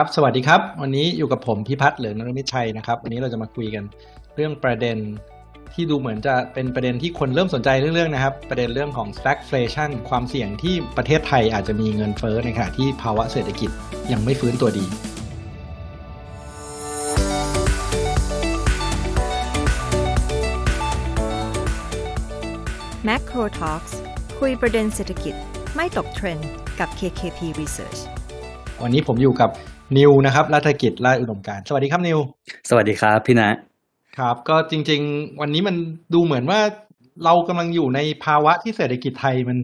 ครับสวัสดีครับ วันนี้อยู่กับผมพิพัฒน์เหลืองนรมิตชัยนะครับวันนี้เราจะมาคุยกันเรื่องประเด็นที่ดูเหมือนจะเป็นประเด็นที่คนเริ่มสนใจเรื่องๆนะครับ ประเด็นเรื่องของ stagflation ความเสี่ยงที่ประเทศไทยอาจจะมีเงินเฟ้อในขณะที่ภาวะเศรษฐกิจยังไม่ฟื้นตัวดี Macro Talks คุยประเด็นเศรษฐกิจไม่ตกเทรนด์กับ KKP Research วันนี้ผมอยู่กับ นิวนะครับรัฐกิจราชอุดมการณ์สวัสดีครับนิว สวัสดีครับพี่นะครับ ก็จริง ๆ วันนี้มันดูเหมือนว่าเรากำลังอยู่ในภาวะที่เศรษฐกิจไทยมัน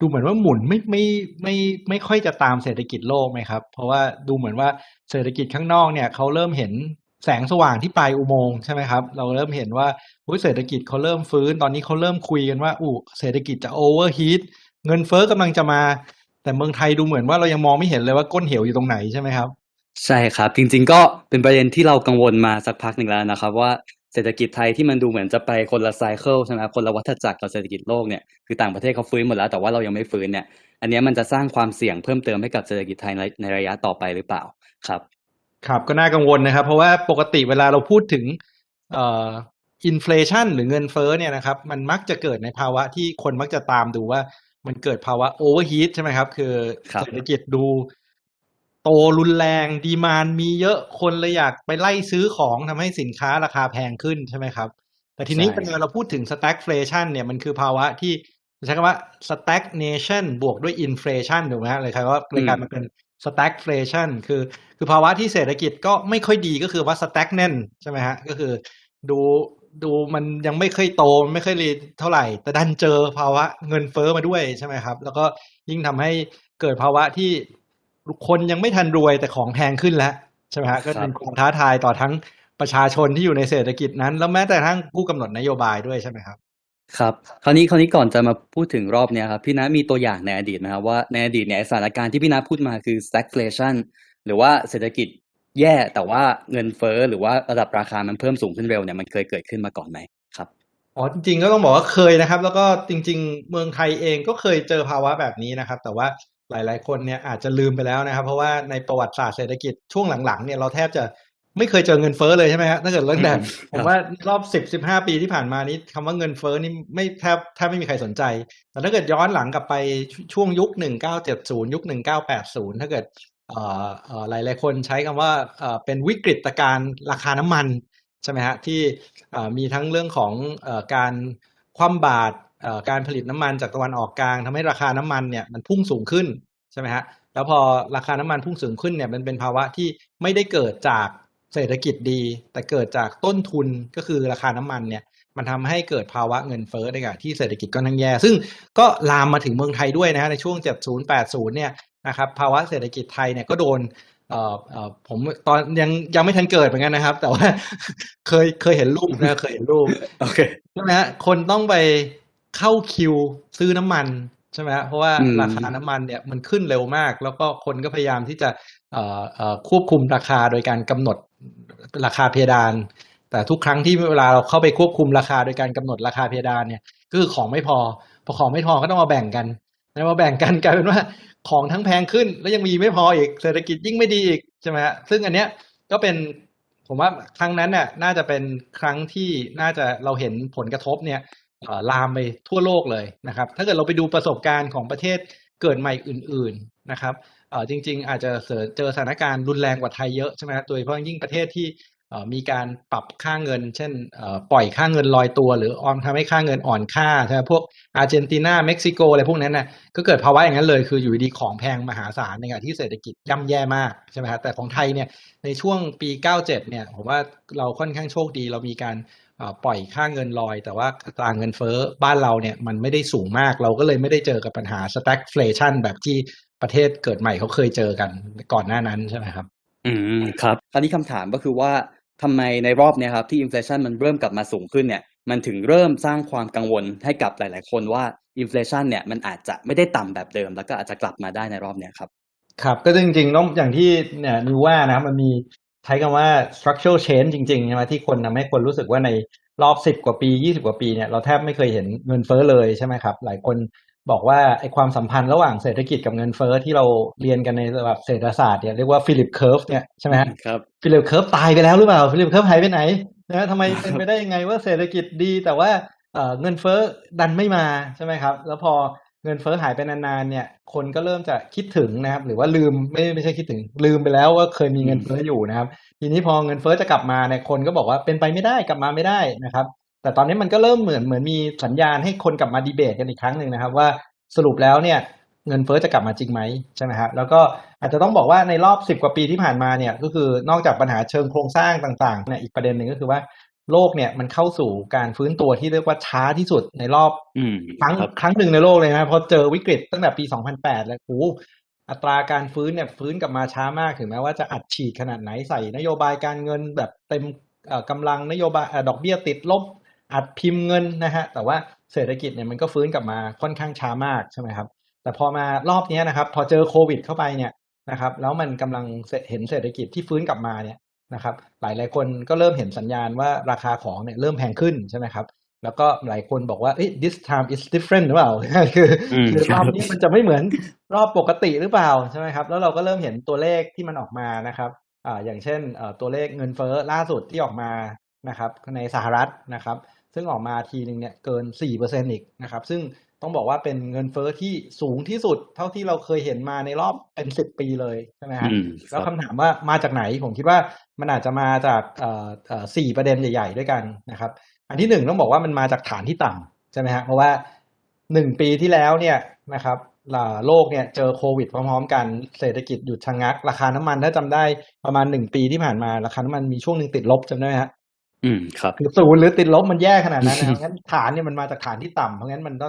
ดูเหมือนว่าหมุนไม่ไม่ไม่ไม่ค่อยจะตามเศรษฐกิจโลกไหมครับ เพราะว่าดูเหมือนว่าเศรษฐกิจข้างนอกเนี่ยเขาเริ่มเห็นแสงสว่างที่ปลายอุโมงค์ใช่ไหมครับ เราเริ่มเห็นว่าอุ๊ยเศรษฐกิจเขาเริ่มฟื้น ตอนนี้เขาเริ่มคุยกันว่าอู้เศรษฐกิจจะโอเวอร์ฮีทเงินเฟ้อกำลังจะมา แต่เมืองไทยดูเหมือนว่าเรายังมองไม่เห็นเลยว่าก้นเหวอยู่ตรงไหนใช่ไหมครับ ใช่ครับ จริง ๆ ก็เป็นประเด็นที่เรากังวลมาสักพักหนึ่งแล้วนะครับ ว่าเศรษฐกิจไทยที่มันดูเหมือนจะไปคนละไซเคิลใช่ไหมครับคนละวัฏจักรกับเศรษฐกิจโลกเนี่ยคือต่างประเทศเขาฟื้นหมดแล้วแต่ว่าเรายังไม่ฟื้นเนี่ย อันเนี้ยมันจะสร้างความเสี่ยงเพิ่มเติมให้กับเศรษฐกิจไทยในในระยะต่อไปหรือเปล่าครับ ครับก็น่ากังวลนะครับ เพราะว่าปกติเวลาเราพูดถึงเอ่ออินฟลชันหรือเงินเฟ้อเนี่ยนะครับ มันมักจะเกิดในภาวะที่คนมักจะตามดูว่ามันเกิดภาวะโอเวอร์ฮีทใช่ไหมครับ คือครับเศรษฐกิจดู โตรุนแรงดีมานมีเยอะคนเลยอยากไปไล่ซื้อของทำให้สินค้าราคาแพงขึ้นใช่ไหมครับ แต่ทีนี้เวลาเราพูดถึง stagflation เนี่ยมันคือภาวะที่ใช้คำว่า stagnation บวกด้วย inflation ถูกไหมฮะเลยครับว่าเลยกลายมาเป็น stagflation คือคือภาวะที่เศรษฐกิจก็ไม่ค่อยดีก็คือว่า stagnant ใช่ไหมฮะก็คือดูดูมันยังไม่เคยโตไม่เคยรีเท่าไหร่ แต่ดันเจอภาวะเงินเฟ้อมาด้วยใช่ไหมครับ แล้วก็ยิ่งทำให้เกิดภาวะที่ คนยังไม่ทันรวยแต่ของแพงขึ้นแล้วใช่ไหมฮะก็เป็นความท้าทายต่อทั้งประชาชนที่อยู่ในเศรษฐกิจนั้น แล้วแม้แต่ทั้งผู้กำหนดนโยบายด้วยใช่ไหมครับครับคราวนี้คราวนี้ก่อนจะมาพูดถึงรอบเนี้ยครับพี่นะมีตัวอย่างในอดีตนะครับว่าในอดีตเนี่ยสถานการณ์ที่พี่นะพูดมาคือ stagflation หรือว่าเศรษฐกิจแย่แต่ว่าเงินเฟ้อหรือว่าระดับราคามันเพิ่มสูงขึ้นเร็วเนี่ยมันเคยเกิดขึ้นมาก่อนไหมครับอ๋อจริงๆก็ต้องบอกว่าเคยนะครับ แล้วก็จริง ๆ เมืองไทยเองก็เคยเจอภาวะแบบนี้นะครับ แต่ว่า หลาย ๆ คนเนี่ยอาจจะลืมไปแล้วนะครับ เพราะว่าในประวัติศาสตร์เศรษฐกิจช่วงหลัง ๆ เนี่ยเราแทบจะไม่เคยเจอเงินเฟ้อเลยใช่ไหมฮะถ้าเกิดเรื่องแบบอืมผมว่ารอบสิบสิบห้าปีที่ผ่านมานี้คำว่าเงินเฟ้อนี่ไม่แทบแทบไม่มีใครสนใจ แต่ถ้าเกิดย้อนหลังกลับไปช่วงยุคหนึ่งเก้าเจ็ดศูนย์ยุคหนึ่งเก้าแปดศูนย์ถ้าเกิดเอ่อเอ่อหลายๆคนใช้คำว่าเอ่อเป็นวิกฤตการณ์ราคาน้ำมันใช่ไหมฮะที่เอ่อมีทั้งเรื่องของเอ่อการคว่ำบาตรเอ่อ การผลิตน้ำมันจากตะวันออกกลางทำให้ราคาน้ำมันเนี่ยมันพุ่งสูงขึ้นใช่ไหมฮะแล้วพอราคาน้ำมันพุ่งสูงขึ้นเนี่ยมันเป็นภาวะที่ไม่ได้เกิดจากเศรษฐกิจดี แต่เกิดจากต้นทุนก็คือราคาน้ำมันเนี่ยมันทำให้เกิดภาวะเงินเฟ้อในขณะที่เศรษฐกิจก็นั่งแย่ ซึ่งก็ลามมาถึงเมืองไทยด้วยนะฮะในช่วง 70 80 เนี่ยนะครับภาวะเศรษฐกิจไทยเนี่ยก็โดนเอ่อเอ่อผมตอนยังยังไม่ทันเกิดเหมือนกันนะครับ แต่ว่าเคยเคยเห็นรูปนะเคยเห็นรูปโอเคใช่ไหมฮะคนต้องไป เข้าคิวซื้อน้ำมันใช่ไหมฮะเพราะว่าอืมราคาน้ำมันเนี่ยมันขึ้นเร็วมาก แล้วก็คนก็พยายามที่จะเอ่อเอ่อควบคุมราคาโดยการกำหนดราคาเพดาน แต่ทุกครั้งที่เวลาเราเข้าไปควบคุมราคาโดยการกำหนดราคาเพดานเนี่ยก็คือของไม่พอพอของไม่พอก็ต้องมาแบ่งกันแล้วมาแบ่งกันกลายเป็นว่าของทั้งแพงขึ้น แล้วยังมีไม่พออีกเศรษฐกิจยิ่งไม่ดีอีกใช่ไหมฮะซึ่งอันเนี้ยก็เป็นผมว่าครั้งนั้นน่ะน่าจะเป็นครั้งที่น่าจะเราเห็นผลกระทบเนี่ยเอ่อ ลามไปทั่วโลกเลยนะครับ ถ้าเกิดเราไปดูประสบการณ์ของประเทศเกิดใหม่อื่น ๆนะครับจริง ๆ อาจจะเจอสถานการณ์รุนแรงกว่าไทยเยอะใช่ไหมโดยเฉพาะยิ่งประเทศที่มีการปรับค่าเงิน เช่นปล่อยค่าเงินลอยตัว หรือออมทำให้ค่าเงินอ่อนค่าใช่ไหมพวกอาร์เจนตินาเม็กซิโกอะไรพวกนั้นน่ะก็เกิดภาวะอย่างนั้นเลยคืออยู่ดีๆของแพงมหาศาลในขณะที่เศรษฐกิจย่ำแย่มากใช่ไหมฮะแต่ของไทยเนี่ยในช่วงปี 97เนี่ยผมว่าเราค่อนข้างโชคดีเรามีการ ปล่อยค่าเงินลอย แต่ว่าอัตราเงินเฟ้อบ้านเราเนี่ยมันไม่ได้สูงมากเราก็เลยไม่ได้เจอกับปัญหา stagflation แบบที่ประเทศเกิดใหม่เขาเคยเจอกันก่อนหน้านั้นใช่ไหมครับ อืมครับคราวนี้คำถามก็คือว่าทำไมในรอบเนี้ยครับที่อินฟลชันมันเริ่มกลับมาสูงขึ้นเนี่ยมันถึงเริ่มสร้างความกังวลให้กับหลาย ๆ คนว่าอินฟลชันเนี่ยมันอาจจะไม่ได้ต่ำแบบเดิม แล้วก็อาจจะกลับมาได้ในรอบเนี้ยครับครับก็จริงๆต้องอย่างที่เนี่ยนิวว่านะครับมันมี ใช้คำว่า structural change จริงๆใช่ไหมที่คนทำให้คนรู้สึกว่าในรอบสิบกว่าปียี่สิบกว่าปีเนี่ยเราแทบไม่เคยเห็นเงินเฟ้อเลยใช่ไหมครับ หลายคนบอกว่าไอ้ความสัมพันธ์ระหว่างเศรษฐกิจกับเงินเฟ้อที่เราเรียนกันในระดับเศรษฐศาสตร์เนี่ยเรียกว่าฟิลิปเคิร์ฟเนี่ยใช่ไหมฮะครับฟิลิปเคิร์ฟตายไปแล้วหรือเปล่าฟิลิปเคิร์ฟหายไปไหนนะฮะทำไมเป็นไปได้ยังไงว่าเศรษฐกิจดีแต่ว่าเอ่อเงินเฟ้อดันไม่มาใช่ไหมครับ แล้วพอ เงินเฟ้อหายไปนานๆเนี่ย คนก็เริ่มจะคิดถึงนะครับ หรือว่าลืมไม่ไม่ใช่คิดถึง ลืมไปแล้วว่าเคยมีเงินเฟ้ออยู่นะครับ ทีนี้พอเงินเฟ้อจะกลับมาเนี่ยคนก็บอกว่าเป็นไปไม่ได้กลับมาไม่ได้นะครับ แต่ตอนนี้มันก็เริ่มเหมือนเหมือนมีสัญญาณให้คนกลับมาดีเบตกันอีกครั้งหนึ่งนะครับ ว่าสรุปแล้วเนี่ยเงินเฟ้อจะกลับมาจริงไหมใช่ไหมครับแล้วก็อาจจะต้องบอกว่าในรอบสิบกว่าปีที่ผ่านมาเนี่ยก็คือนอกจากปัญหาเชิงโครงสร้างต่างๆเนี่ยอีกประเด็นหนึ่งก็คือว่า โลกเนี่ยมันเข้าสู่การฟื้นตัวที่เรียกว่าช้าที่สุดในรอบอืมครั้งครับครั้งหนึ่งในโลกเลยนะเพราะเจอวิกฤตตั้งแต่ปี 2008 แล้วโอ้โหอัตราการฟื้นเนี่ยฟื้นกลับมาช้ามากถึงแม้ว่าจะอัดฉีดขนาดไหนใส่นโยบายการเงินแบบเต็มเอ่อกำลังนโยบายเอ่อดอกเบี้ยติดลบอัดพิมพ์เงินนะฮะแต่ว่าเศรษฐกิจเนี่ยมันก็ฟื้นกลับมาค่อนข้างช้ามากใช่ไหมครับ แต่พอมารอบเนี้ยนะครับ พอเจอโควิด เข้าไปเนี่ยนะครับ แล้วมันกำลังเห็นเศรษฐกิจที่ฟื้นกลับมาเนี่ย นะครับหลายหลายๆคนก็เริ่มเห็นสัญญาณว่าราคาของเนี่ยเริ่มแพงขึ้นใช่ไหมครับแล้วก็หลายคนบอกว่าเอ้ย this time is different หรือเปล่า คืออมคือรอบนี้มันจะไม่เหมือนรอบปกติหรือเปล่าใช่ไหมครับแล้วเราก็เริ่มเห็นตัวเลขที่มันออกมานะครับอ่าอย่างเช่นเอ่อตัวเลขเงินเฟ้อล่าสุดที่ออกมานะครับในสหรัฐนะครับ ซึ่งออกมาทีหนึ่งเนี่ยเกิน4%อีกนะครับ ซึ่ง ต้องบอกว่าเป็นเงินเฟ้อที่สูงที่สุด เท่าที่เราเคยเห็นมาในรอบเป็น10ปีเลยใช่ไหมฮะอืมคแล้วรับคำถามว่ามาจากไหนผมคิดว่ามันอาจจะมาจากเอ่อเอ่อสี่ประเด็นใหญ่ ๆ ด้วยกันนะครับ อันที่หนึ่งต้องบอกว่ามันมาจากฐานที่ต่ำใช่ไหมฮะเพราะว่าหนึ่งปีที่แล้วเนี่ยนะครับอ่าโลกเนี่ยเจอโควิดพร้อมๆ กันเศรษฐกิจหยุดชะงัก ราคาน้ำมันถ้าจำได้ประมาณหนึ่งปีที่ผ่านมาราคาน้ำมันมีช่วงหนึ่งติดลบจำได้ไหมฮะอืมครับคือศูนย์หรือติดลบมันแย่ขนาดนั้นนะครับงั้นฐานเนี่ยมันมาจากฐานที่ต่ำเพราะงั้นมันก็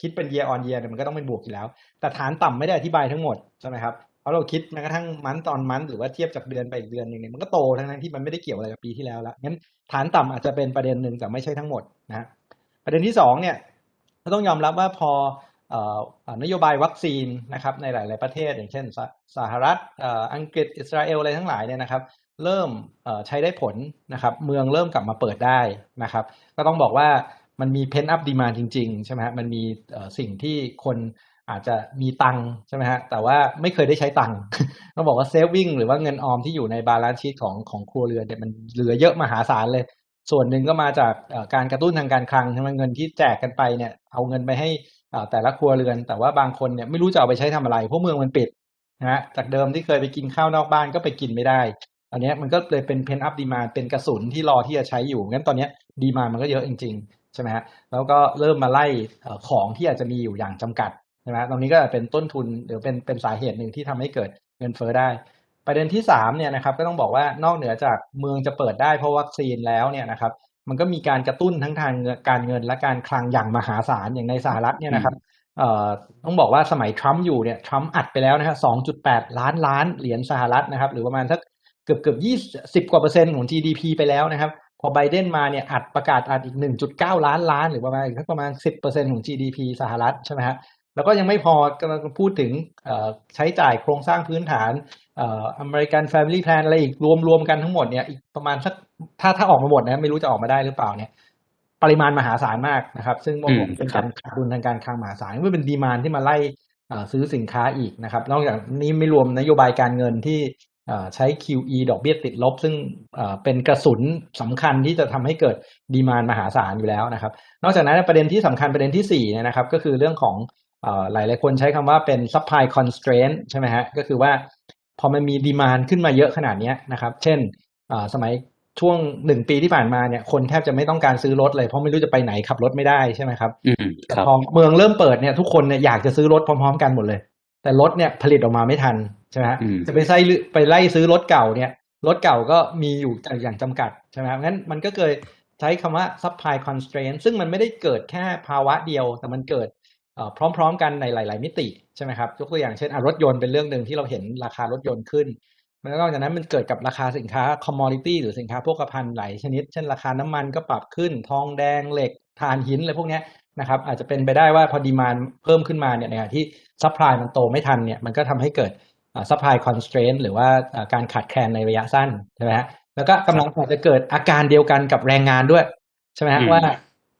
คิดเป็น year on year เนี่ยมันก็ต้องเป็นบวกอยู่แล้ว แต่ฐานต่ำไม่ได้อธิบายทั้งหมดใช่ไหมครับเพราะเราคิดแม้กระทั่งมันตอนมันหรือว่าเทียบจากเดือนไปอีกเดือนหนึ่งเนี่ยมันก็โตทั้งนั้นที่มันไม่ได้เกี่ยวอะไรกับปีที่แล้วล้วงั้นฐานต่ำอาจจะเป็นประเด็นหนึ่งแต่ไม่ใช่ทั้งหมดนะฮะประเด็นที่สองเนี่ยก็ต้องยอมรับว่าพอออนโยบายวัคซีนนะครับในหลาย ๆ ประเทศ อย่างเช่นสหสหรัฐอ,อังกฤษอิสราเอลอะไรทั้งหลายเนี่ยนะครับเริ่มใช้ได้ผลนะครับเมืองเริ่มกลับมาเปิดได้นะครับ ก็ต้องบอกว่า มันมีเพน up demand จริง ๆ ใช่ไหมฮะมันมีสิ่งที่คนอาจจะมีตังใช่ไหมฮะแต่ว่าไม่เคยได้ใช้ตังต้องบอกว่าเซฟวิ่งหรือว่าเงินออมที่อยู่ในบาลานซ์ชีตของของครัวเรือนเนี่ยมันเหลือเยอะมหาศาลเลย ส่วนหนึ่งก็มาจากการกระตุ้นทางการคลังใช่ไหมเงินที่แจกกันไปเนี่ยเอาเงินไปให้แต่ละครัวเรือน แต่ว่าบางคนเนี่ยไม่รู้จะเอาไปใช้ทำอะไรเพราะเมืองมันปิดนะฮะจากเดิมที่เคยไปกินข้าวนอกบ้านก็ไปกินไม่ได้อันนี้มันก็เลยเป็นเพน up demand เป็นกระสุนที่รอที่จะใช้อยู่งั้นตอนเนี้ดีมามันก็เยอะจริง ๆ ใช่ไหมฮะแล้วก็เริ่มมาไล่ของที่อาจจะมีอยู่อย่างจำกัดใช่ไหมฮะตรงนี้ก็เป็นต้นทุนหรือเป็นเป็นสาเหตุหนึ่งที่ทำให้เกิดเงินเฟ้อได้ ประเด็นที่สามเนี่ยนะครับก็ต้องบอกว่านอกเหนือจากเมืองจะเปิดได้เพราะวัคซีนแล้วเนี่ยนะครับมันก็มีการกระตุ้นทั้งทางเงินการเงินและการคลังอย่างมหาศาลอย่างในสหรัฐเนี่ยนะครับต้องบอกว่าสมัยทรัมป์อยู่เนี่ยทรัมป์อัดไปแล้วนะฮะ2.8 ล้านล้านเหรียญสหรัฐนะครับ หรือประมาณสักเกือบเกือบยี่สิบกว่าเปอร์เซ็นต์ของ GDP ไปแล้วนะครับ พอไบเดนมาเนี่ยอัดประกาศอัดอีก 1.9 ล้านล้าน หรือประมาณอีกสักประมาณ 10%ของ GDP สหรัฐใช่ไหมฮะแล้วก็ยังไม่พอกำลังพูดถึงเอ่อใช้จ่ายโครงสร้างพื้นฐานเอ่อ American Family Plan อะไรอีกรวมรวมกันทั้งหมดเนี่ยอีกประมาณสักถ้าถ้าออกมาหมดนะไม่รู้จะออกมาได้หรือเปล่าเนี่ยปริมาณมหาศาลมากนะครับ ซึ่งผมอืมเป็นครักาบรขาดดุลทางการคลังมหาศาลไม่เป็นดีมานที่มาไล่เอ่อซื้อสินค้าอีกนะครับ นอกจากนี้ไม่รวมนโยบายการเงินที่เอ่อ ใช้ QE ดอกเบี้ยติดลบ ซึ่งเอ่อเป็นกระสุนสำคัญที่จะทำให้เกิดดีมานมหาศาลอยู่แล้วนะครับ นอกจากนั้นประเด็นที่สำคัญประเด็นที่สี่เนี่ยนะครับ ก็คือเรื่องของเอ่อหลายหลายๆคนใช้คำว่าเป็น supply constraint ใช่ไหมฮะ ก็คือว่าพอมันมีดีมานขึ้นมาเยอะขนาดเนี้ยนะครับ เช่นเอ่อสมัยช่วงหนึ่งปีที่ผ่านมาเนี่ยคนแทบจะไม่ต้องการซื้อรถเลยเพราะไม่รู้จะไปไหนขับรถไม่ได้ใช่ไหมครับอืมแต่ครับพอเมืองเริ่มเปิดเนี่ยทุกคนเนี่ยอยากจะซื้อรถพร้อม ๆ กันหมดเลย แต่รถเนี่ยผลิตออกมาไม่ทัน ใช่ไหมฮะอืมจะไปไล่ไปไล่ซื้อรถเก่าเนี่ยรถเก่าก็มีอยู่อย่างจำกัดใช่ไหมครับงั้นมันก็เกิดใช้คำว่า supply constraint ซึ่งมันไม่ได้เกิดแค่ภาวะเดียว แต่มันเกิดเอ่อพร้อมๆ กันในหลาย ๆ มิติใช่ไหมครับยกตัวอย่างเช่นอะรถยนต์เป็นเรื่องหนึ่งที่เราเห็นราคารถยนต์ขึ้นแล้วนอกจากนั้นมันเกิดกับราคาสินค้า commodity หรือสินค้าโภคภัณฑ์หลายชนิด เช่นราคาน้ำมันก็ปรับขึ้น ทองแดงเหล็กถ่านหินอะไรพวกเนี้ยนะครับอาจจะเป็นไปได้ว่าพอดีมานเพิ่มขึ้นมาเนี่ยในขณะที่ supply มันโตไม่ทันเนี่ยมันก็ทำให้เกิดอ่า supply constraint หรือว่าอ่าการขาดแคลนในระยะสั้นใช่ไหมฮะแล้วก็กำลังอาจจะเกิดอาการเดียวกันกับแรงงานด้วย ใช่ไหมฮะอืมว่า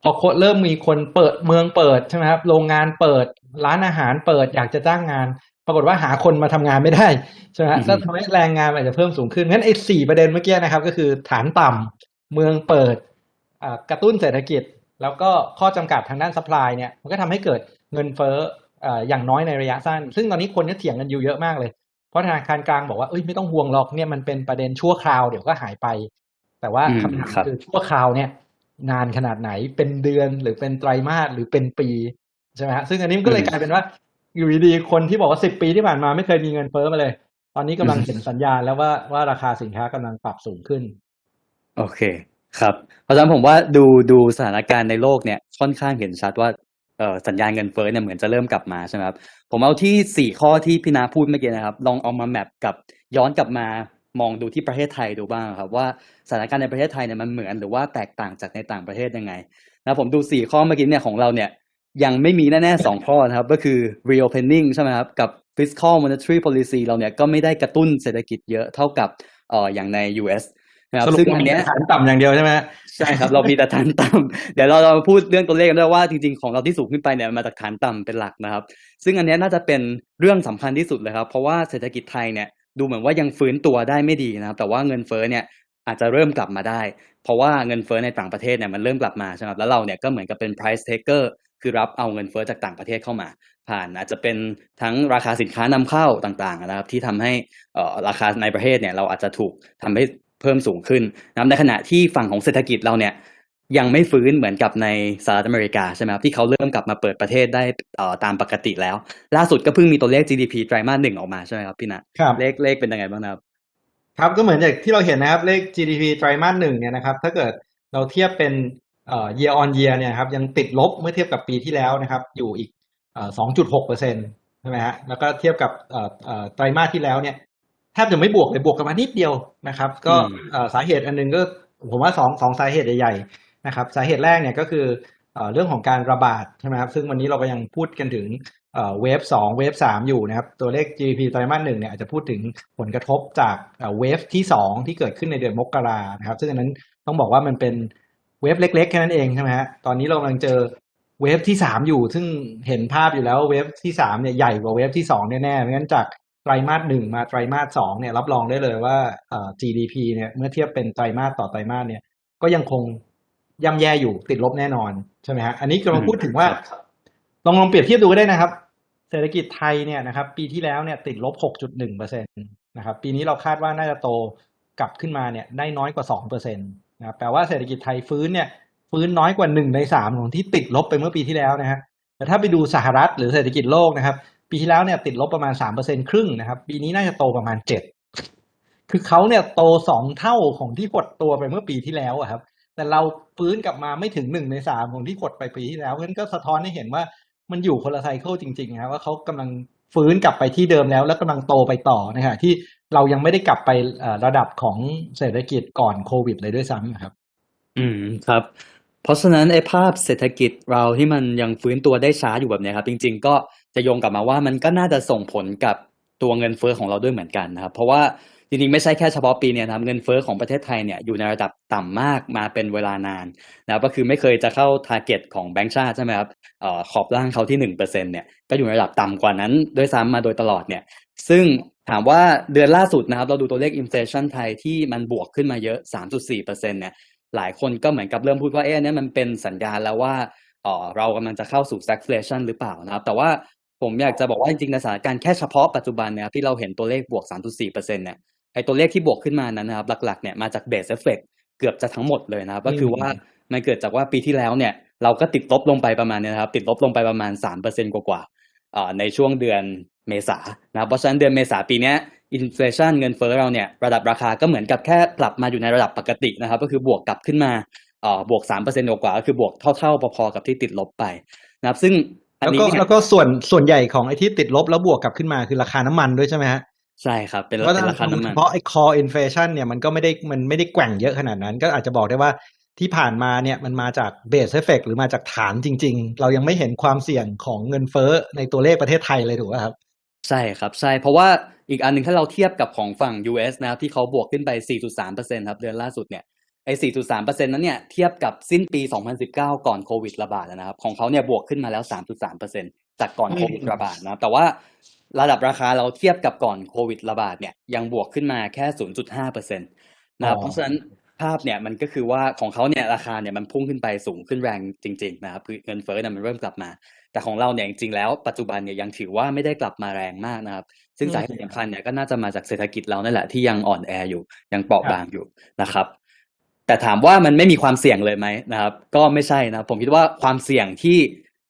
พอคนเริ่มมีคนเปิดเมืองเปิดใช่ไหมครับโรงงานเปิดร้านอาหารเปิดอยากจะจ้างงาน ปรากฏว่าหาคนมาทำงานไม่ได้ใช่ไหมฮะอือฮึก็ทำให้แรงงานอาจจะเพิ่มสูงขึ้นงั้นไอ้สี่ประเด็นเมื่อกี้นะครับ ก็คือฐานต่ำเมืองเปิดอ่ากระตุ้นเศรษฐกิจ แล้วก็ข้อจำกัดทางด้านซัพพลายเนี่ยมันก็ทำให้เกิดเงินเฟ้อ อ่าอย่างน้อยในระยะสั้น ซึ่งตอนนี้คนก็เถียงกันอยู่เยอะมากเลย เพราะธนาคารกลางบอกว่าเอ้ยไม่ต้องห่วงหรอกเนี่ยมันเป็นประเด็นชั่วคราวเดี๋ยวก็หายไป แต่ว่าอืมคำถามครับคือชั่วคราวเนี่ยนานขนาดไหนเป็นเดือนหรือเป็นไตรมาสหรือเป็นปีใช่ไหมฮะซึ่งอันนี้มันก็เลยกลายเป็นว่าอยู่ดีๆคนที่บอกว่าสิบปีที่ผ่านมาไม่เคยมีเงินเฟ้อมาเลย ตอนนี้กำลังเห็นสัญญาณแล้วว่าว่าราคาสินค้ากำลังปรับสูงขึ้น โอเคครับ เพราะฉะนั้นผมว่าดูดูสถานการณ์ในโลกเนี่ยค่อนข้างเห็นชัดว่าเอ่อ สัญญาณเงินเฟ้อเนี่ยเหมือนจะเริ่มกลับมาใช่ไหมครับผมเอาที่สี่ข้อที่พี่นาพูดเมื่อกี้นะครับ ลองเอามาแมปกับย้อนกลับมามองดูที่ประเทศไทยดูบ้างครับว่าสถานการณ์ในประเทศไทยเนี่ยมันเหมือนหรือว่าแตกต่างจากในต่างประเทศยังไงนะผมดูสี่ข้อเมื่อกี้เนี่ยของเราเนี่ยยังไม่มีแน่ๆสองข้อนะครับ ก็คือ reopening ใช่ไหมครับ กับ fiscal monetary policy เราเนี่ยก็ไม่ได้กระตุ้นเศรษฐกิจเยอะเท่ากับเอ่ออย่างใน US นะครับสรุปซึ่งว่าอันมีเนี้ยฐานต่ำอย่างเดียวใช่ไหมฮะ ใช่ครับเรามีแต่ฐานต่ำเดี๋ยวเราเราพูดเรื่องตัวเลขกันด้วยว่าจริงๆของเราที่สูงขึ้นไปเนี่ยมาจากฐานต่ำเป็นหลักนะครับ ซึ่งอันนี้น่าจะเป็นเรื่องสำคัญที่สุดเลยครับ เพราะว่าเศรษฐกิจไทยเนี่ยดูเหมือนว่ายังฟื้นตัวได้ไม่ดีนะครับ แต่ว่าเงินเฟ้อเนี่ยอาจจะเริ่มกลับมาได้ เพราะว่าเงินเฟ้อในต่างประเทศเนี่ยมันเริ่มกลับมาใช่ไหมแล้วเราเนี่ยก็เหมือนกับเป็น price taker คือรับเอาเงินเฟ้อจากต่างประเทศเข้ามา ผ่านอาจจะเป็นทั้งราคาสินค้านำเข้าต่างๆนะครับ ที่ทำให้อ่อราคาในประเทศเนี่ยเราอาจจะถูกทำให้ เพิ่มสูงขึ้นนะครับในขณะที่ฝั่งของเศรษฐกิจเราเนี่ยยังไม่ฟื้นเหมือนกับในสหรัฐอเมริกาใช่ไหมครับที่เขาเริ่มกลับมาเปิดประเทศได้เอ่อตามปกติแล้ว ล่าสุดก็เพิ่งมีตัวเลข GDP ไตรมาสหนึ่งออกมาใช่ไหมครับพี่นะครับเลขเลขเป็นยังไงบ้างนะครับครับก็เหมือนอย่างที่เราเห็นนะครับเลข GDP ไตรมาสหนึ่งเนี่ยนะครับถ้าเกิดเราเทียบเป็นเอ่อ year on year เนี่ยครับยังติดลบเมื่อเทียบกับปีที่แล้วนะครับอยู่อีกเอ่อ2.6เปอร์เซ็นต์ใช่ไหมฮะแล้วก็เทียบกับเอ่อเอ่อไตรมาสที่แล้วเนี่ย แทบจะไม่บวกเลยบวกกันมานิดเดียวนะครับ ก็อืมเอ่อสาเหตุอันหนึงก็ผมว่าสองสองสาเหตุใหญ่ๆนะครับ สาเหตุแรกเนี่ยก็คือเอ่อเรื่องของการระบาดใช่ไหมครับซึ่งวันนี้เราก็ยังพูดกันถึงเอ่อเวฟสองเวฟสามอยู่นะครับ ตัวเลข GDP ไตรมาสหนึ่งเนี่ยอาจจะพูดถึงผลกระทบจากเอ่อเวฟที่สองที่เกิดขึ้นในเดือนมกรานะครับ ซึ่งอันนั้นต้องบอกว่ามันเป็นเวฟเล็กๆแค่นั้นเองใช่ไหมฮะตอนนี้เรากำลังเจอเวฟที่สามอยู่ ซึ่งเห็นภาพอยู่แล้วว่าเวฟที่สามเนี่ยใหญ่กว่าเวฟที่สองแน่ๆเพราะฉะนั้นจาก ไตรมาสหนึ่งมาไตรมาสสองเนี่ยรับรองได้เลยว่าเอ่อ GDP เนี่ยเมื่อเทียบเป็นไตรมาสต่อไตรมาสเนี่ยก็ยังคงย่ำแย่อยู่ติดลบแน่นอนใช่ไหมฮะอันนี้กำลังพูดถึงว่าครับลองลองเปรียบเทียบดูก็ได้นะครับ เศรษฐกิจไทยเนี่ยนะครับ ปีที่แล้วเนี่ยติดลบ 6.1เปอร์เซ็นตนะครับ ปีนี้เราคาดว่าน่าจะโตกลับขึ้นมาเนี่ยได้น้อยกว่า2เปอร์เซ็นตนะครับแปลว่าเศรษฐกิจไทยฟื้นเนี่ยฟื้นน้อยกว่าหนึ่งในสามของที่ติดลบไปเมื่อปีที่แล้วนะฮะแต่ถ้าไปดูสหรัฐหรือเศรษฐกิจโลกนะครับ ปีที่แล้วเนี่ยติดลบประมาณ3เปอร์เซ็นครึ่งนะครับ ปีนี้น่าจะโตประมาณ7คือเขาเนี่ยโตสองเท่าของที่หดตัวไปเมื่อปีที่แล้วอะครับ แต่เราฟื้นกลับมาไม่ถึงหนึ่งในสามของที่กดไปปีที่แล้วเพราะฉะนั้นก็สะท้อนให้เห็นว่ามันอยู่คนละไซเคิลจริงๆนะครับว่าเขากำลังฟื้นกลับไปที่เดิมแล้วแล้วกำลังโตไปต่อนะฮะที่เรายังไม่ได้กลับไประดับของเศรษฐกิจก่อนโควิดเลยด้วยซ้ำครับ อืมครับ เพราะฉะนั้นไอ้ภาพเศรษฐกิจเราที่มันยังฟื้นตัวได้ช้าอยู่แบบนี้ครับ จริง ๆ ก็ จะโยงกลับมาว่ามันก็น่าจะส่งผลกับตัวเงินเฟ้อของเราด้วยเหมือนกันนะครับ เพราะว่าจริงๆไม่ใช่แค่เฉพาะปีเนี้ยนะครับเงินเฟ้อของประเทศไทยเนี่ยอยู่ในระดับต่ำมากมาเป็นเวลานานนะครับก็คือไม่เคยจะเข้าทาร์เก็ตของแบงก์ชาติใช่ไหมครับออขอบล่างเขาที่หนึ่งเปอร์เซ็นเนี่ยก็อยู่ในระดับต่ำกว่านั้นด้วยซ้ำมาโดยตลอดเนี่ยซึ่งถามว่าเดือนล่าสุดนะครับเราดูตัวเลขอินเฟลชันไทยที่มันบวกขึ้นมาเยอะ 3.4%เนี่ยหลายคนก็เหมือนกับเริ่มพูดว่าเอ๊ะเนี้ยมันเป็นสัญญาณแล้วว่าเออเรากำลังจะเข้าสู่ stagflation หรือเปล่านะครับ แต่ว่า ผมอยากจะบอกว่าจริงๆในสถานการณ์แค่เฉพาะปัจจุบันเนี่ยครับที่เราเห็นตัวเลขบวก 3.4%เนี่ยไอ้ตัวเลขที่บวกขึ้นมานั้นนะครับหลักๆเนี่ยมาจาก base effect เกือบจะทั้งหมดเลยนะครับก็คือว่ามันเกิดจากว่าปีที่แล้วเนี่ยเราก็ติดลบลงไปประมาณเนี้นะครับติดลบลงไปประมาณ 3%กว่าๆเอ่อในช่วงเดือนเมษานะครับเพราะฉะนั้นเดือนเมษาปีเนี้ยอินฟลชันเงินเฟ้อเราเนี่ยระดับราคาก็เหมือนกับแค่กลับมาอยู่ในระดับปกตินะครับก็คือบวกกลับขึ้นมาเอ่อบวกสามเปอร์เซ็นต์กว่าๆก็คือบวกเท่าๆพอๆกับที่ติดลบไปนะครับซึ่งอัน แล้วนี้ก็เนี่ยแล้วก็ส่วนส่วนใหญ่ของไอ้ที่ติดลบแล้วบวกกลับขึ้นมาคือราคาน้ำมันด้วยใช่ไหมฮะใช่ครับ เป็นเพราะเป็นถ้าราคาดูน้ำเฉมันพาะไอ้ core inflation เนี่ยมันก็ไม่ได้มันไม่ได้แกว่งเยอะขนาดนั้น ก็อาจจะบอกได้ว่าที่ผ่านมาเนี่ยมันมาจาก base effect หรือมาจากฐานจริง ๆ เรายังไม่เห็นความเสี่ยงของเงินเฟ้อในตัวเลขประเทศไทยเลยถูกไหมครับ ใช่ครับใช่เพราะว่าอีกอันหนึ่งถ้าเราเทียบกับของฝั่ง US นะครับที่เขาบวกขึ้นไป 4.3%ครับเดือนล่าสุดเนี่ย ไอ้ 4.3%นั้นเนี่ยเทียบกับสิ้นปี 2019 ก่อนโควิดระบาดนะครับ ของเขาเนี่ยบวกขึ้นมาแล้ว 3.3%จากก่อนอืมโควิดระบาดนะแต่ว่าระดับราคาเราเทียบกับก่อนโควิดระบาดเนี่ยยังบวกขึ้นมาแค่ 0.5เปอร์เซ็นต์นะครับอ๋อเพราะฉะนั้นภาพเนี่ยมันก็คือว่าของเขาเนี่ยราคาเนี่ยมันพุ่งขึ้นไปสูงขึ้นแรงจริงๆนะครับคือเงินเฟ้อเนี่ยมันเริ่มกลับมา แต่ของเราเนี่ยจริงๆแล้วปัจจุบันเนี่ยยังถือว่าไม่ได้กลับมาแรงมากนะครับ ซึ่งสาเหตุสำคัญเนี่ยก็น่าจะมาจากเศรษฐกิจเรานั่นแหละที่ยังอ่อนแออยู่ยังเปราะบางอยู่นะครับ แต่ถามว่ามันไม่มีความเสี่ยงเลยไหมนะครับ ก็ไม่ใช่นะผมคิดว่าความเสี่ยงที่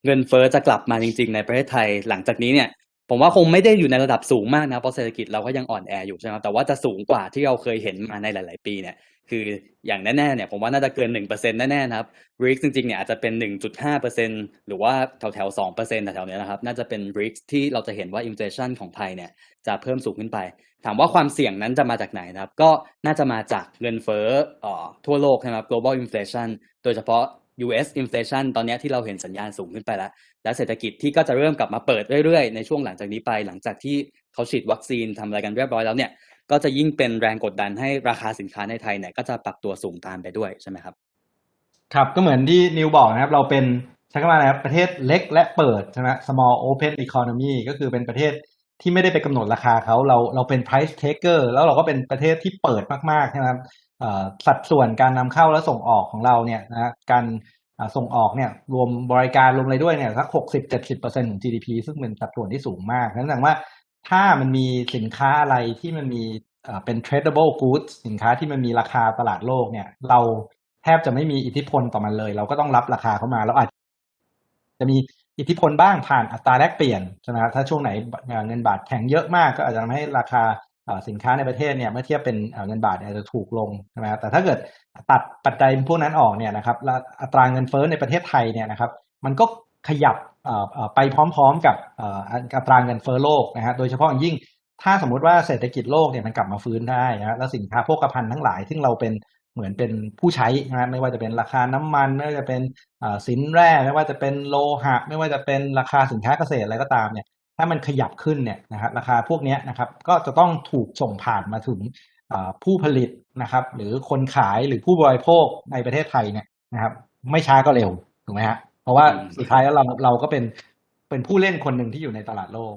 เงินเฟ้อจะกลับมาจริง ๆ ในประเทศไทย หลังจากนี้เนี่ย ผมว่าคงไม่ได้อยู่ในระดับสูงมากนะเพราะเศรษฐกิจเราก็ยังอ่อนแออยู่ใช่ไหมครับแต่ว่าจะสูงกว่าที่เราเคยเห็นมาในหลาย ๆ ปีเนี่ยคืออย่างแน่ ๆ เนี่ยผมว่าน่าจะเกินหนึ่งเปอร์เซ็นต์แน่ ๆ นะครับ REIX จริง ๆ เนี่ยอาจจะเป็นหนึ่งจุดห้าเปอร์เซ็นหรือว่าแถวๆสองเปอร์เซ็นต์แถวๆเนี้ยนะครับ น่าจะเป็น REIX ที่เราจะเห็นว่า inflation ของไทยเนี่ยจะเพิ่มสูงขึ้นไป ถามว่าความเสี่ยงนั้นจะมาจากไหนนะครับ ก็น่าจะมาจากเงินเฟ้ออทั่วโลกนะครับ global inflation โดยเฉพาะ US inflation ตอนนี้ที่เราเห็นสัญญาณสูงขึ้นไปแล้ว และเศรษฐกิจที่ก็จะเริ่มกลับมาเปิดเรื่อยๆ ในช่วงหลังจากนี้ไป หลังจากที่เขาฉีดวัคซีนทำอะไรกันเรียบร้อยแล้วเนี่ยก็จะยิ่งเป็นแรงกดดันให้ราคาสินค้าในไทยเนี่ยก็จะปรับตัวสูงตามไปด้วยใช่ไหมครับ ครับก็เหมือนที่นิวบอกนะครับเราเป็นใช้คำว่าอะไรครับประเทศเล็กและเปิดใช่ไหม small open economy ก็คือเป็นประเทศที่ไม่ได้ไปกำหนดราคาเขาเราเราเป็น price taker แล้วเราก็เป็นประเทศที่เปิดมากๆใช่ไหมครับสัดส่วนการนำเข้าและส่งออกของเราเนี่ยนะการอ่า ส่งออกเนี่ยรวมบริการรวมอะไรด้วยเนี่ยสักหกสิบเจ็ดสิบเปอร์เซ็นของ GDP ซึ่งเป็นสัดส่วนที่สูงมากนั่นแสดงว่าถ้ามันมีสินค้าอะไรที่มันมีเป็น tradable goods สินค้าที่มันมีราคาตลาดโลกเนี่ย เราแทบจะไม่มีอิทธิพลต่อมันเลย เราก็ต้องรับราคาเข้ามาแล้วอาจจะมีอิทธิพลบ้างผ่านอัตราแลกเปลี่ยนใช่ไหมครับถ้าช่วงไหนเงินบาทแข็งเยอะมากก็อาจจะทำให้ราคา สินค้าในประเทศเนี่ยเมื่อเทียบเป็นเงินบาทอาจจะถูกลงใช่ไหมครับแต่ถ้าเกิดตัดปัจจัยพวกนั้นออกเนี่ยนะครับแล้วอัตราเงินเฟ้อในประเทศไทยเนี่ยนะครับมันก็ขยับไปพร้อมๆกับอัตราเงินเฟ้อโลกนะฮะโดยเฉพาะยิ่งถ้าสมมุติว่าเศรษฐกิจโลกเนี่ยมันกลับมาฟื้นได้นะแล้วสินค้าโภคภัณฑ์ทั้งหลายซึ่งเราเป็นเหมือนเป็นผู้ใช้นะไม่ว่าจะเป็นราคาน้ำมัน ไม่ว่าจะเป็นสินแร่ ไม่ว่าจะเป็นโลหะ ไม่ว่าจะเป็นราคาสินค้าเกษตรอะไรก็ตามเนี่ย ถ้ามันขยับขึ้นเนี่ยนะครับราคาพวกเนี้ยนะครับก็จะต้องถูกส่งผ่านมาถึงเอ่อผู้ผลิตนะครับ หรือคนขายหรือผู้บริโภคในประเทศไทยเนี่ยนะครับ ไม่ช้าก็เร็วถูกไหมฮะเพราะว่าอืมสุดท้ายแล้วเราเราก็เป็นเป็นผู้เล่นคนหนึ่งที่อยู่ในตลาดโลก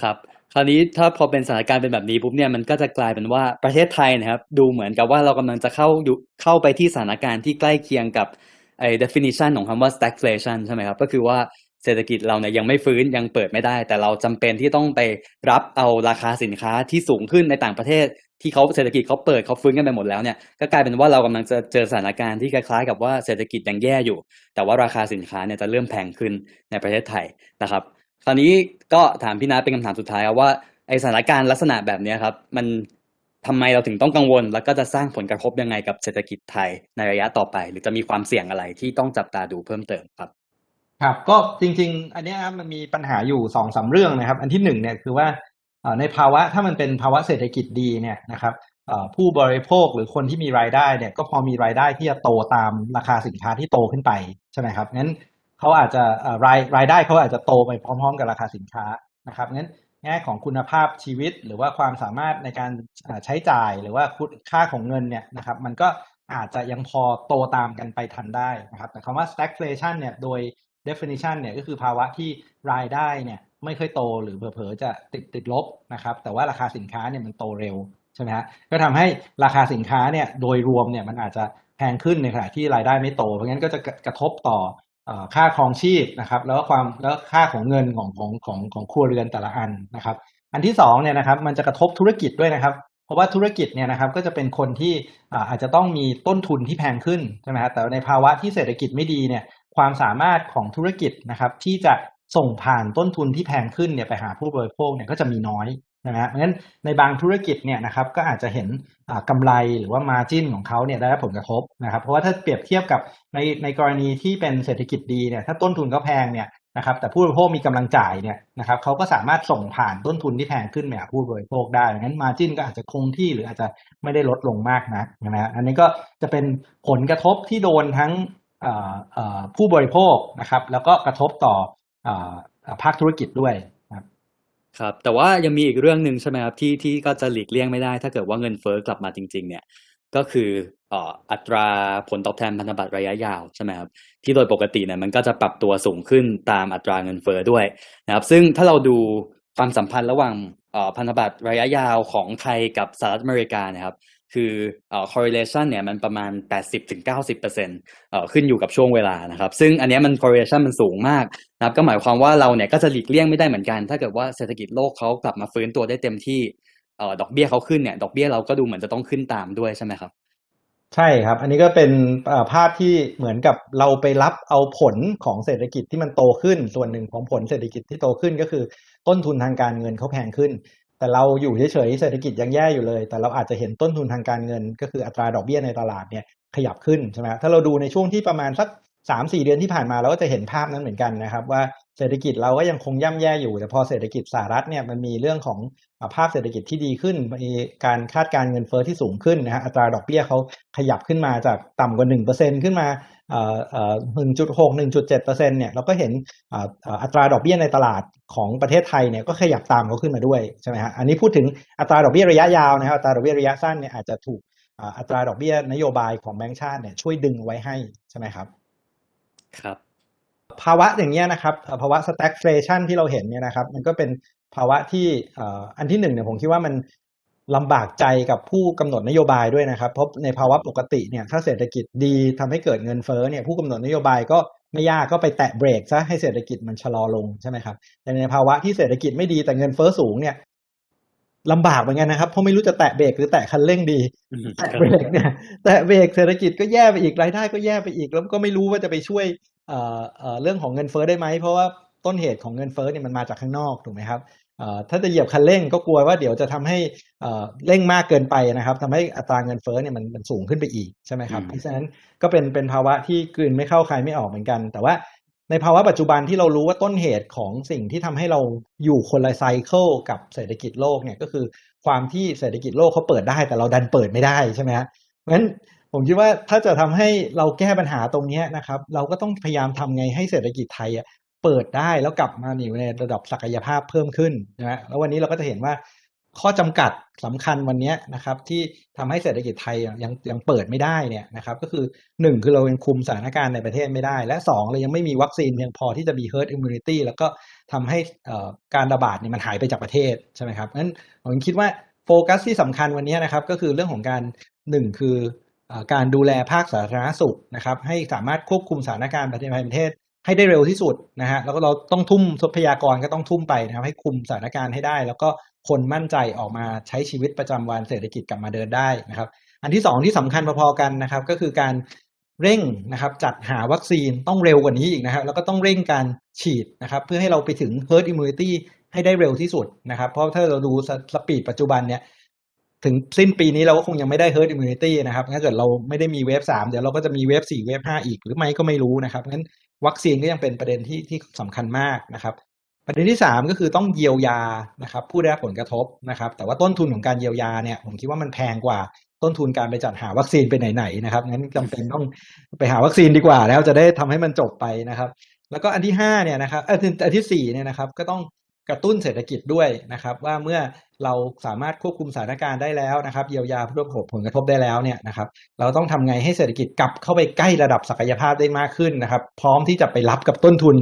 ครับ คราวนี้ถ้าพอเป็นสถานการณ์เป็นแบบนี้ปุ๊บเนี่ยมันก็จะกลายเป็นว่าประเทศไทยนะครับ ดูเหมือนกับว่าเรากำลังจะเข้าอยู่เข้าไปที่สถานการณ์ที่ใกล้เคียงกับไอ้ definition ของคำว่า stagflation ใช่ไหมครับ ก็คือว่า เศรษฐกิจเราเนี่ยยังไม่ฟื้นยังเปิดไม่ได้ แต่เราจำเป็นที่ต้องไปรับเอาราคาสินค้าที่สูงขึ้นในต่างประเทศ ที่เขาเศรษฐกิจเขาเปิดเขาฟื้นกันไปหมดแล้วเนี่ยก็กลายเป็นว่าเรากำลังจะเจอสถานการณ์ที่คล้ายๆ กับว่าเศรษฐกิจยังแย่อยู่ แต่ว่าราคาสินค้าเนี่ยจะเริ่มแพงขึ้นในประเทศไทยนะครับ คราวนี้ก็ถามพี่นัทเป็นคำถามสุดท้ายครับว่าไอสถานการณ์ลักษณะแบบนี้ครับมันทำไมเราถึงต้องกังวล แล้วก็จะสร้างผลกระทบยังไงกับเศรษฐกิจไทยในระยะต่อไป หรือจะมีความเสี่ยงอะไรที่ต้องจับตาดูเพิ่มเติมครับ ครับก็จริง ๆ อันเนี้ยครับมันมีปัญหาอยู่สองสามเรื่องนะครับ อันที่หนึ่งเนี่ยคือว่าเอ่อในภาวะถ้ามันเป็นภาวะเศรษฐกิจดีเนี่ยนะครับเอ่อผู้บริโภคหรือคนที่มีรายได้เนี่ยก็พอมีรายได้ที่จะโตตามราคาสินค้าที่โตขึ้นไปใช่ไหมครับงั้นเขาอาจจะเอ่อรายรายได้เขาอาจจะโตไปพร้อม ๆ กับราคาสินค้านะครับงั้นแง่ของคุณภาพชีวิตหรือว่าความสามารถในการใช้จ่ายหรือว่าคุณค่าของเงินเนี่ยนะครับมันก็อาจจะยังพอโตตามกันไปทันได้นะครับแต่คำว่า stagflation เนี่ยโดย definition เนี่ยก็คือภาวะที่รายได้เนี่ยไม่ค่อยโตหรือเผลอๆจะติดติดลบนะครับ แต่ว่าราคาสินค้าเนี่ยมันโตเร็วใช่ไหมฮะก็ทำให้ราคาสินค้าเนี่ยโดยรวมเนี่ยมันอาจจะแพงขึ้นในขณะที่รายได้ไม่โต เพราะงั้นก็จะกระทบต่อค่าครองชีพนะครับ แล้วก็ความแล้วค่าของเงินของของของของครัวเรือนแต่ละอันนะครับ อันที่สองเนี่ยนะครับมันจะกระทบธุรกิจด้วยนะครับเพราะว่าธุรกิจเนี่ยนะครับก็จะเป็นคนที่อาจจะต้องมีต้นทุนที่แพงขึ้นใช่ไหมฮะแต่ในภาวะที่เศรษฐกิจไม่ดีเนี่ย ความสามารถของธุรกิจนะครับที่จะส่งผ่านต้นทุนที่แพงขึ้นเนี่ยไปหาผู้บริโภคเนี่ยก็จะมีน้อยนะฮะเพราะฉะนั้นในบางธุรกิจเนี่ยนะครับก็อาจจะเห็นอ่ากำไรหรือว่า margin ของเขาเนี่ยได้รับผลกระทบนะครับเพราะว่าถ้าเปรียบเทียบกับในในกรณีที่เป็นเศรษฐกิจดีเนี่ยถ้าต้นทุนเขาแพงเนี่ยนะครับแต่ผู้บริโภคมีกำลังจ่ายเนี่ยนะครับเขาก็สามารถส่งผ่านต้นทุนที่แพงขึ้นไปหาผู้บริโภคได้งนั้นมาจิ้นก็อาจจะคงที่หรืออาจจะไม่ได้ลดลงมากนะนะอันนี้ก็จะเป็นผลกระทบที่โดนทั้ง ผู้บริโภคนะครับ แล้วก็กระทบต่ออภาคธุรกิจด้วยครับแต่ว่ายังมีอีกเรื่องหนึ่งใช่ไหมครับที่ที่ก็จะหลีกเลี่ยงไม่ได้ ถ้าเกิดว่าเงินเฟ้อกลับมาจริง ๆ เนี่ยก็คืออัตราผลตอบแทนพันธบัตรระยะยาวใช่ไหมครับที่โดยปกติเนี่ยมันก็จะปรับตัวสูงขึ้นตามอัตราเงินเฟ้อด้วยนะครับซึ่งถ้าเราดูความสัมพันธ์ระหว่างพันธบัตรระยะยาวของไทยกับสหรัฐอเมริกานะครับ คือเอ่อ correlation เนี่ยมันประมาณ 80-90%เอ่อขึ้นอยู่กับช่วงเวลานะครับ ซึ่งอันนี้มัน correlation มันสูงมากนะครับก็หมายความว่าเราเนี่ยก็จะหลีกเลี่ยงไม่ได้เหมือนกัน ถ้าเกิดว่าเศรษฐกิจโลกเขากลับมาฟื้นตัวได้เต็มที่เอ่อดอกเบี้ยเขาขึ้นเนี่ยดอกเบี้ยเราก็ดูเหมือนจะต้องขึ้นตามด้วยใช่ไหมครับใช่ครับ อันนี้ก็เป็นภาพที่เหมือนกับเราไปรับเอาผลของเศรษฐกิจที่มันโตขึ้น ส่วนหนึ่งของผลเศรษฐกิจที่โตขึ้นก็คือ ต้นทุนทางการเงินเขาแพงขึ้น แต่เราอยู่เฉยๆเศรษฐกิจยังแย่อยู่เลย แต่เราอาจจะเห็นต้นทุนทางการเงิน ก็คืออัตราดอกเบี้ยในตลาดเนี่ยขยับขึ้นใช่ไหมถ้าเราดูในช่วงที่ประมาณสักสามสี่เดือนที่ผ่านมาเราก็จะเห็นภาพนั้นเหมือนกันนะครับว่า เศรษฐกิจเราก็ยังคงย่ำแย่อยู่ แต่พอเศรษฐกิจสหรัฐเนี่ยมันมีเรื่องของภาพเศรษฐกิจที่ดีขึ้น มีการคาดการเงินเฟ้อที่สูงขึ้นนะฮะอัตราดอกเบี้ยเขาขยับขึ้นมาจากต่ำกว่าหนึ่งเปอร์เซ็นขึ้นมาหนึ่งจุดหกหนึ่งจุดเจ็ดเปอร์เซ็นเนี่ยเราก็เห็นอัตราดอกเบี้ยในตลาดของประเทศไทยเนี่ยก็ขยับตามเขาขึ้นมาด้วยใช่ไหมฮะอันนี้พูดถึงอัตราดอกเบี้ยระยะยาวนะครับอัตราดอกเบี้ยระยะสั้นเนี่ยอาจจะถูกอัตราดอกเบี้ยนโยบายของแบงก์ชาติเนี่ยช่วยดึงไว้ให้ใช่ไหมครับ ครับ ภาวะอย่างเงี้ยนะครับเอ่อภาวะ stagflation ที่เราเห็นเนี่ยนะครับ มันก็เป็นภาวะที่เอ่ออันที่หนึ่งเนี่ยผมคิดว่ามันลำบากใจกับผู้กำหนดนโยบายด้วยนะครับ เพราะในภาวะปกติเนี่ยถ้าเศรษฐกิจดีทำให้เกิดเงินเฟ้อเนี่ยผู้กำหนดนโยบายก็ไม่ยากก็ไปแตะเบรกซะให้เศรษฐกิจมันชะลอลงใช่ไหมครับแต่ในภาวะที่เศรษฐกิจไม่ดีแต่เงินเฟ้อสูงเนี่ยลำบากเหมือนกันนะครับเพราะไม่รู้จะแตะเบรกหรือแตะคันเร่งดีอืมแตะเบรกเนี่ยแตะเบรกเศรษฐกิจก็แย่ไปอีกรายได้ก็แย่ไปอีก แล้วก็ไม่รู้ว่าจะไปช่วย เอ่อเอ่อเรื่องของเงินเฟ้อได้ไหมเพราะว่าต้นเหตุของเงินเฟ้อเนี่ยมันมาจากข้างนอกถูกไหมครับเอ่อถ้าจะเหยียบคันเร่งก็กลัวว่าเดี๋ยวจะทำให้เอ่อเร่งมากเกินไปนะครับทำให้อัตราเงินเฟ้อเนี่ยมันมันสูงขึ้นไปอีกใช่ไหมครับอืมเพราะฉะนั้นก็เป็นเป็นภาวะที่กลืนไม่เข้าใครไม่ออกเหมือนกัน แต่ว่าในภาวะปัจจุบันที่เรารู้ว่าต้นเหตุของสิ่งที่ทำให้เราอยู่คนละไซเคิลกับเศรษฐกิจโลกเนี่ยก็คือความที่เศรษฐกิจโลกเขาเปิดได้แต่เราดันเปิดไม่ได้ใช่ไหมฮะเพราะฉะนั้น ผมคิดว่าถ้าจะทำให้เราแก้ปัญหาตรงนี้นะครับ เราก็ต้องพยายามทำไงให้เศรษฐกิจไทยอะเปิดได้แล้วกลับมาอยู่ในระดับศักยภาพเพิ่มขึ้นนะแล้ววันนี้เราก็จะเห็นว่าข้อจำกัดสำคัญวันนี้นะครับ ที่ทำให้เศรษฐกิจไทยยังยังเปิดไม่ได้เนี่ยนะครับ ก็คือหนึ่งคือเรายังคุมสถานการณ์ในประเทศไม่ได้ และสองเรายังไม่มีวัคซีนเพียงพอที่จะมี herd immunity แล้วก็ทำให้การระบาดเนี่ยมันหายไปจากประเทศใช่ไหมครับงั้นผมคิดว่าโฟกัสที่สำคัญวันนี้นะครับ ก็คือเรื่องของการหนึ่งคือ การดูแลภาคสาธารณสุขนะครับให้สามารถควบคุมสถานการณ์ประเทศประเทศให้ได้เร็วที่สุดนะฮะแล้วก็เราต้องทุ่มทรัพยากรก็ต้องทุ่มไปนะครับให้คุมสถานการณ์ให้ได้ แล้วก็คนมั่นใจออกมาใช้ชีวิตประจำวันเศรษฐกิจกลับมาเดินได้นะครับ อันที่สองที่สำคัญพอๆกันนะครับ ก็คือการเร่งนะครับจัดหาวัคซีนต้องเร็วกว่านี้อีกนะครับแล้วก็ต้องเร่งการฉีดนะครับเพื่อให้เราไปถึง herd immunity ให้ได้เร็วที่สุดนะครับ เพราะถ้าเราดูสปีดปัจจุบันเนี่ย ถึงสิ้นปีนี้เราก็คงยังไม่ได้ herd immunity นะครับถ้าเกิดเราไม่ได้มีเวฟสามเดี๋ยวเราก็จะมีเวฟสี่เวฟห้าอีกหรือไม่ก็ไม่รู้นะครับงั้นวัคซีนก็ยังเป็นประเด็นที่ที่สำคัญมากนะครับประเด็นที่สามก็คือต้องเยียวยานะครับผู้ได้รับผลกระทบนะครับ แต่ว่าต้นทุนของการเยียวยาเนี่ยผมคิดว่ามันแพงกว่าต้นทุนการไปจัดหาวัคซีนไปไหนๆนะครับงั้นจำเป็นต้องไปหาวัคซีนดีกว่า แล้วจะได้ทำให้มันจบไปนะครับ แล้วก็อันที่ห้าเนี่ยนะครับเอออันที่สี่เนี่ยนะครับก็ต้องกระตุ้นเศรษฐกิจด้วยนะครับ ว่าเมื่อ เราสามารถควบคุมสถานการณ์ได้แล้วนะครับเยียวยาผู้ได้รับผลกระทบได้แล้วเนี่ยนะครับเราต้องทำไงให้เศรษฐกิจกลับเข้าไปใกล้ระดับศักยภาพได้มากขึ้นนะครับ พร้อมที่จะไปรับกับต้นทุน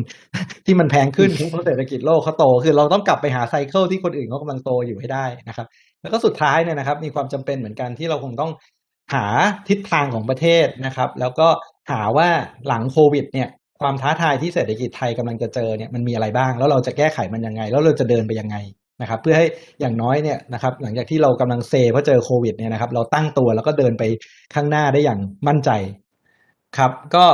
ที่มันแพงขึ้นเพราะเศรษฐกิจโลกเขาโตคือเราต้องกลับไปหาไซเคิลที่คนอื่นเขากำลังโตอยู่ให้ได้นะครับ แล้วก็สุดท้ายเนี่ยนะครับ มีความจำเป็นเหมือนกันที่เราคงต้องหาทิศทางของประเทศนะครับ แล้วก็หาว่าหลังโควิดเนี่ยความท้าทายที่เศรษฐกิจไทยกำลังจะเจอเนี่ยมันมีอะไรบ้าง แล้วเราจะแก้ไขมันยังไง แล้วเราจะเดินไปยังไง นะครับเพื่อให้อย่างน้อยเนี่ยนะครับหลังจากที่เรากำลังเซเพราะเจอโควิดเนี่ยนะครับเราตั้งตัวแล้วก็เดินไปข้างหน้าได้อย่างมั่นใจครับก็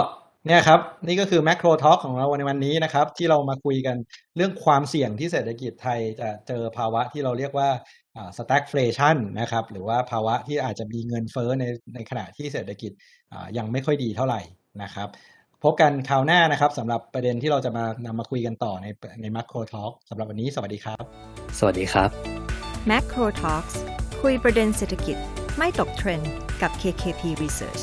เนี่ยครับนี่ก็คือ Macro Talk ของเราในวันนี้นะครับ ที่เรามาคุยกันเรื่องความเสี่ยงที่เศรษฐกิจไทยจะเจอภาวะที่เราเรียกว่าอ่า stagflation นะครับหรือว่าภาวะที่อาจจะมีเงินเฟ้อในในขณะที่เศรษฐกิจยังไม่ค่อยดีเท่าไหร่นะครับ พบกันคราวหน้านะครับสำหรับประเด็นที่เราจะมานำมาคุยกันต่อในใน Macro Talk สำหรับวันนี้สวัสดีครับ สวัสดีครับ Macro Talks คุยประเด็นเศรษฐกิจไม่ตกเทรนด์กับ KKP Research